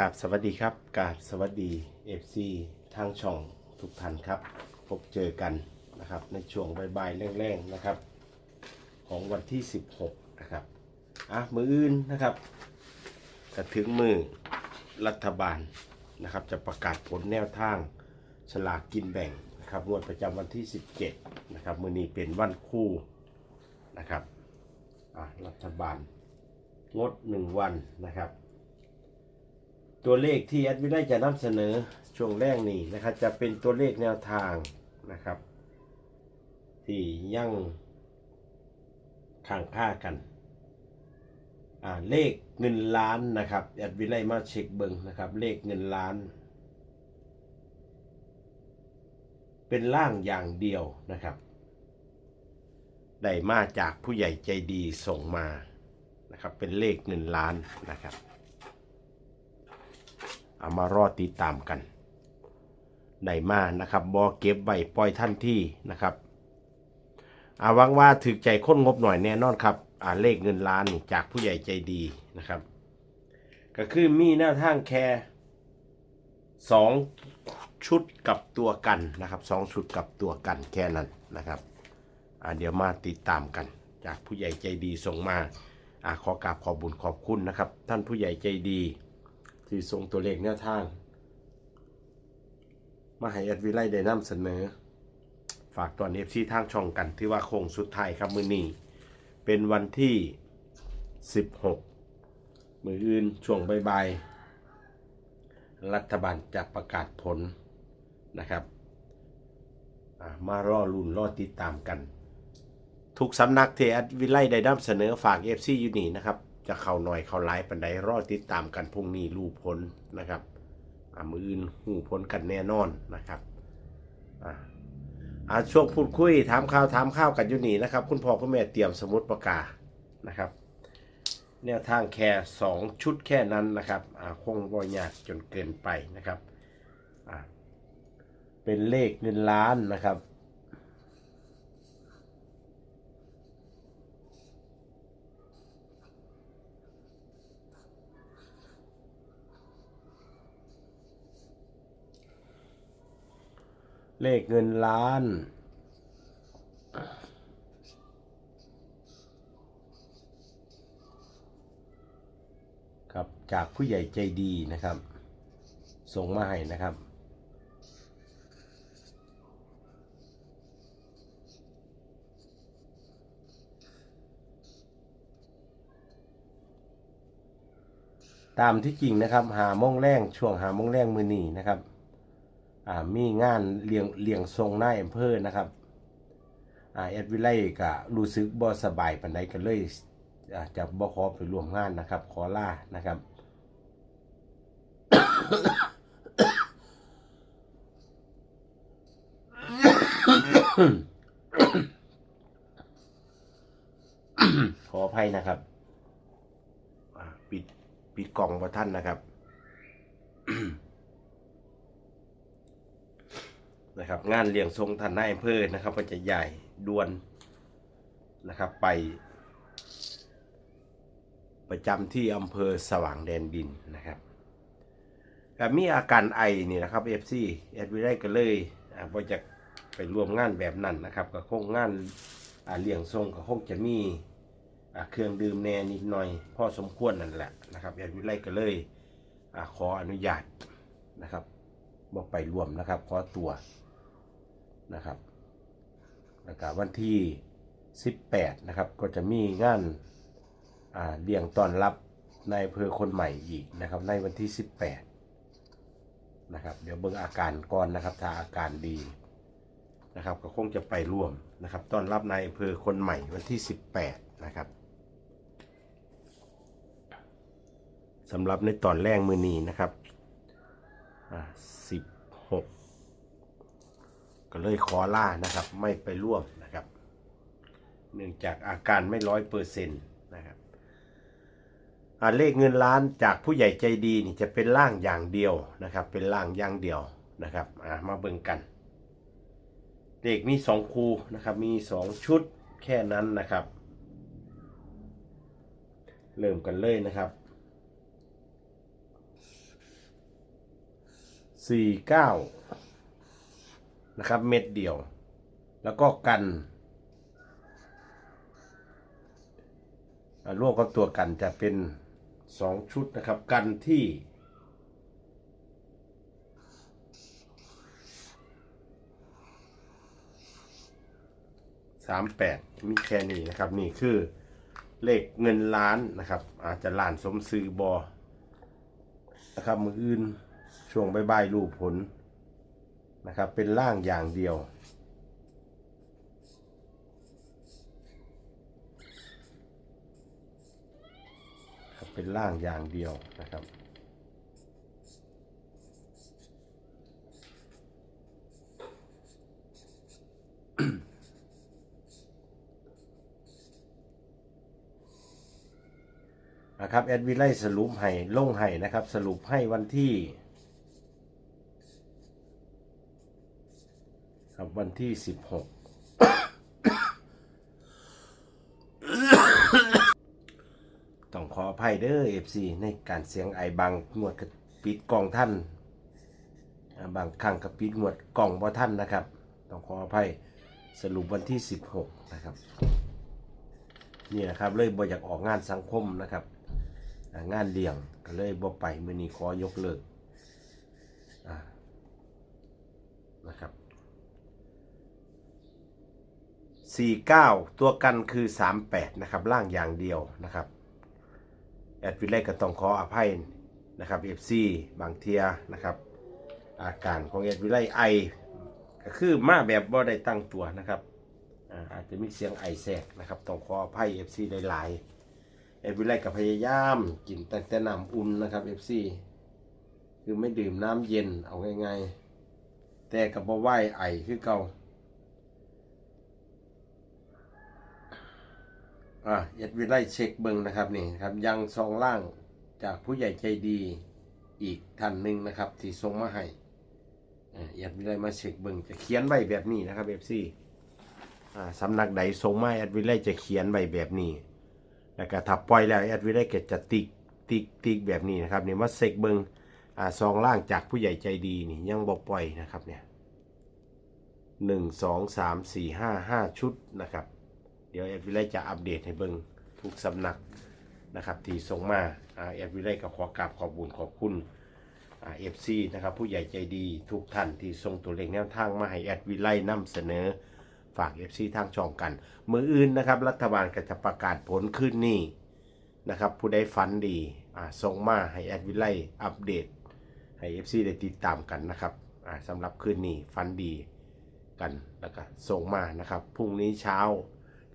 กราบสวัสดีครับกราบสวัสดีเอฟซีทางช่องทุกท่านครับ พบเจอกันนะครับ ในช่วงบ่ายๆแรงๆนะครับ ของวันที่ 16 นะครับอะมืออื่นนะครับจะถึงมือรัฐบาลนะครับ จะประกาศผลแนวทางฉลากกินแบ่งนะครับงวดประจำวันที่ 17 นะครับ มือนี้เป็นวันคู่นะครับอะรัฐบาลงด 1 วันนะครับ ตัวเลขที่แอดวิไลจะนำเสนอช่วงแรกนี้นะครับ จะเป็นตัวเลขแนวทางนะครับ ที่ยั่งข้างค่ากันอ่าเลขเงินล้านนะครับแอดวิไลมาเช็คเบิงนะครับ เลขเงินล้าน เป็นล่างอย่างเดียวนะครับได้มาจากผู้ใหญ่ใจดีส่งมานะครับ เป็นเลขเงินล้านนะครับ เอามารอติดตามกันได้มานะครับบอเก็บไว้ปล่อยท่านที่นะครับอาหวังว่าถือใจค้นงบหน่อยแน่นอนครับอ่าเลขเงินล้านจากผู้ใหญ่ใจดีนะครับ ก็คือมีแนวทางแค่สองชุดกับตัวกันนะครับสองชุดกับตัวกันแค่นั้นนะครับอ่าเดี๋ยวมาติดตามกัน จากผู้ใหญ่ใจดีส่งมาอาขอกราบขอบุญขอบคุณนะครับ ท่านผู้ใหญ่ใจดี ที่ส่งตัวเลขแนวทาง มาให้แอดวิไลได้นำเสนอ ฝากตอนเอฟซีทางช่องกันที่ว่าโค้งสุดท้ายครับมือนี้ เป็นวันที่ 16 มืออื่นช่วงบ่ายๆรัฐบาลจะประกาศผลนะครับมารอลุ่นรอติดตามกัน ทุกสำนักที่แอดวิไลได้นำเสนอฝาก FC อยู่นี่นะครับ จะเข้าหน่อยเข้าไลฟ์ปันใดรอติดตามกันพรุ่งนี้รู้ผลนะครับอ่ามืออื่นหูผลกันแน่นอนนะครับอ่าอาช่วงพูดคุยถามข่าวถามข้าวกันอยู่นี่นะครับ คุณพ่อคุณแม่เตรียมสมุดปากกานะครับแนวทางแค่สองชุดแค่นั้นนะครับคงบ่ยากจนเกินไปนะครับเป็นเลขเงินล้านนะครับ เลขเงินล้าน ครับจากผู้ใหญ่ใจดีนะครับ ส่งมาให้นะครับ ตามที่จริงนะครับ หาโมงแรงช่วงหาโมงแรงมือนีนะครับ มีงานเลี้ยงเลี้ยงทรงหน้าอำเภอนะครับอ่าแอดวิไลก็รู้สึกบ่สบายปานใดก็เลยอ่าจะบ่ขอไปร่วมงานนะครับ ขอลานะครับขออภัยนะครับปิดปิดกล่องประท่านนะครับ นะครับ งานเลี้ยงทรงท่านนายอำเภอนะครับมันจะใหญ่ด่วนนะครับ ไป ประจำที่อำเภอสว่างแดนดินนะครับก็มีอาการไอนี่นะครับเอฟซีเอดวิไลก็เลยอ่าจะไปร่วมงานแบบนั้นนะครับ ก็คงงานเลี้ยงทรงก็คงจะมีเครื่องดื่มแน่นิดหน่อยพอสมควรนั่นแหละนะครับเอดวิไลก็เลยอขออนุญาตนะครับบอกไปรวมนะครับ ขอตัว นะครับแล้วก็วันที่ 18 นะครับ ก็จะมีงานเลี้ยงต้อนรับนายเภอคนใหม่อีกนะครับ ในวันที่ 18 นะครับ เดี๋ยวเบิ่งอาการก่อนนะครับ ถ้าอาการดีนะครับ ก็คงจะไปร่วมนะครับต้อนรับนายเภอคนใหม่วันที่ 18 นะครับสำหรับในตอนแรกมือนีนะครับ 16 ก็เลยขอล่านะครับ ไม่ไปร่วมนะครับ เนื่องจากอาการไม่ร้อยเปอร์เซ็นต์นะครับอ่าเลขเงินล้านจากผู้ใหญ่ใจดีนี่จะเป็นล่างอย่างเดียวนะครับ เป็นล่างอย่างเดียวนะครับอ่ามาเบิ่งกันเลขมีสองคูนะครับ มีสองชุดแค่นั้นนะครับ เริ่มกันเลยนะครับสี่เก้า นะครับเม็ดเดียว แล้วก็กันร่วมกับตัวกันจะเป็นสองชุดนะครับกันที่สามแปดมีแค่นี้นะครับ นี่คือเลขเงินล้านนะครับ อาจจะล้านสมซื้อบอนะครับมืออื่นช่วงใบ่ายๆรูปผล นะครับเป็นล่างอย่างเดียวครับเป็นล่างอย่างเดียวนะครับนะครับแอดวิไลสรุปให้ลงให้นะครับ สรุปให้วันที่ ครับวันที่สิบหกต้องขออภัยเด้อเอฟซีในการเสียงไอบางงวดกับปิดกล่องท่าน บางครั้งกับปิดงวดกล่องบ่ท่านนะครับ ต้องขออภัยสรุปวันที่สิบหกนะครับ นี่นะครับเลยบ่อยากออกงานสังคมนะครับ งานเลี้ยงก็เลยบ่ไปมื้อนี้ขอยกเลิกนะครับ 49 ตัวกันคือ 38 นะครับ ล่างอย่างเดียวนะครับ แอดวิไลก็ต้องขออภัยนะครับ FC บางเทียนะครับ อาการของแอดวิไลไอก็คือมาแบบบ่ได้ตั้งตัวนะครับอาจจะมีเสียงไอแทรกนะครับต้องขออภัย FC ได้หลายแอดวิไลก็พยายามกินแต่แต่น้ำอุ่นนะครับ FC คือไม่ดื่มน้ำเย็นเอาง่ายๆแต่กับบ่ไหวไอคือเก่า อะยัดวิไลเช็คเบิงนะครับนี่ครับยังซองล่างจากผู้ใหญ่ใจดีอีกท่านหนึ่งนะครับที่ส่งมาให้อะยัดวิไลมาเช็คเบิงจะเขียนไว้แบบนี้นะครับเอฟซีอ่าสำนักใดส่งมายัดวิไลจะเขียนไว้แบบนี้ แล้วก็ถ้าปล่อยแล้วยัดวิไลก็จะติ๊กติ๊กติ๊กแบบนี้นะครับนี่มาเช็คเบิงอ่าซองล่างจากผู้ใหญ่ใจดีนี่ยังบ่ปล่อยนะครับเนี่ยหนึ่งสองสามสี่ห้าห้าชุดนะครับ ดี๋ยวแอดวิไลจะอัปเดตให้เบิ่งทุกสำนักนะครับที่ส่งมาแอดวิไลก็ขอกราบขอบบุญขอบคุณเอฟซีนะครับผู้ใหญ่ใจดีทุกท่านที่ส่งตัวเลขแนวทางมาให้แอดวิไลนำเสนอฝาก FC ทางช่องกัน มืออื่นนะครับ รัฐบาลก็จะประกาศผลขึ้นนี่นะครับผู้ใดฝันดีส่งมาให้แอดวิไลอัปเดตให้ FC ได้ติดตามกันนะครับอ่าสำหรับคืนนี้ฝันดีกันแล้วก็ส่งมานะครับพรุ่งนี้เช้า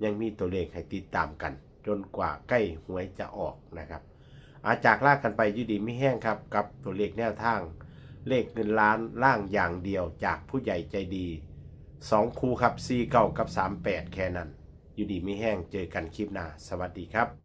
ยังมีตัวเลขให้ติดตามกัน จนกว่าใกล้หวยจะออกนะครับ อาจากลากกันไปยุดีไม่แห้งครับ กับตัวเลขแนวทาง เลขเงินล้านล่างอย่างเดียวจากผู้ใหญ่ใจดี 2 คูครับ4เก้ากับ 38 แค่นั้น อยุดีไม่แห้งเจอกันคลิปหน้า สวัสดีครับ